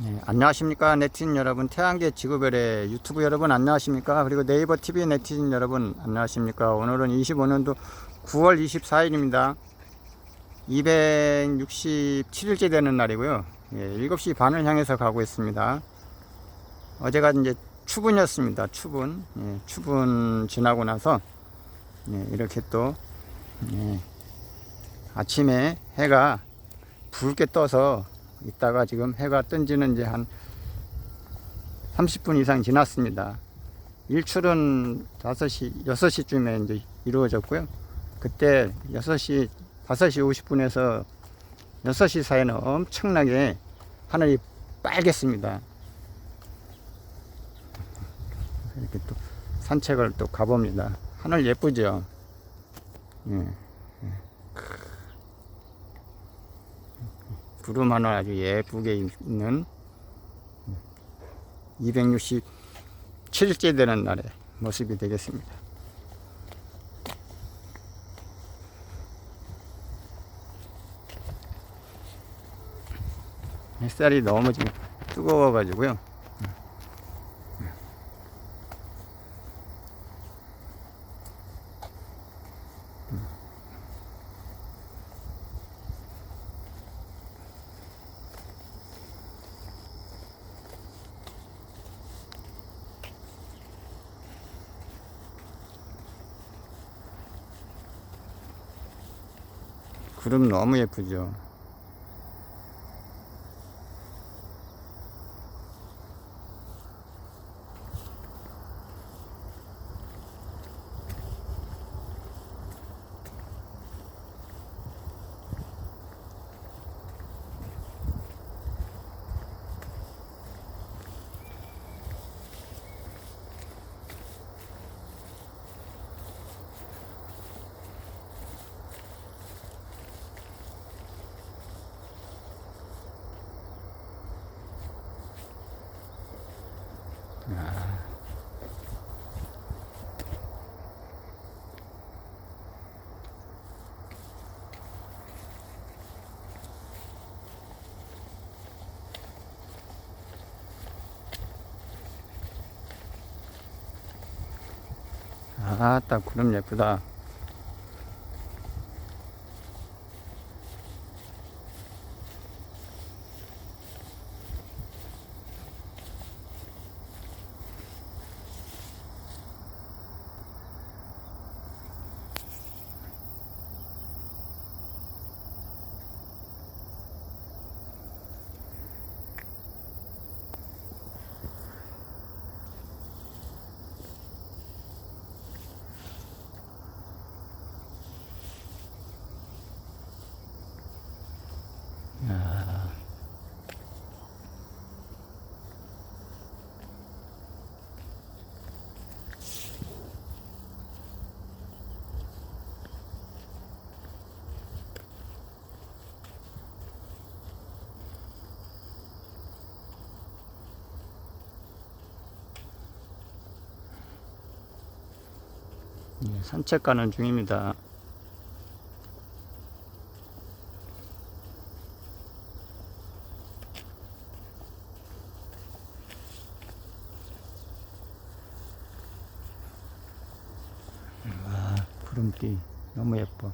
네, 안녕하십니까 네티즌 여러분. 태양계 지구별의 유튜브 여러분 안녕하십니까? 그리고 네이버 TV 네티즌 여러분 안녕하십니까? 오늘은 25년도 9월 24일입니다. 267일째 되는 날이고요. 예, 7시 반을 향해서 가고 있습니다. 어제가 이제 추분이었습니다 추분. 예, 추분 지나고 나서 예, 이렇게 또 예, 아침에 해가 붉게 떠서 이따가 지금 해가 뜬 지는 이제 한 30분 이상 지났습니다. 일출은 5시, 6시쯤에 이제 이루어졌고요. 그때 6시, 5시 50분에서 6시 사이는 엄청나게 하늘이 빨갰습니다. 이렇게 또 산책을 또 가봅니다. 하늘 예쁘죠? 예. 구름 하나 아주 예쁘게 있는 267일째 되는 날의 모습이 되겠습니다. 햇살이 너무 지금 뜨거워가지고요. 구름 너무 예쁘죠. 아따 구름 예쁘다. 예, 산책 가는 중입니다. 와, 구름띠 너무 예뻐.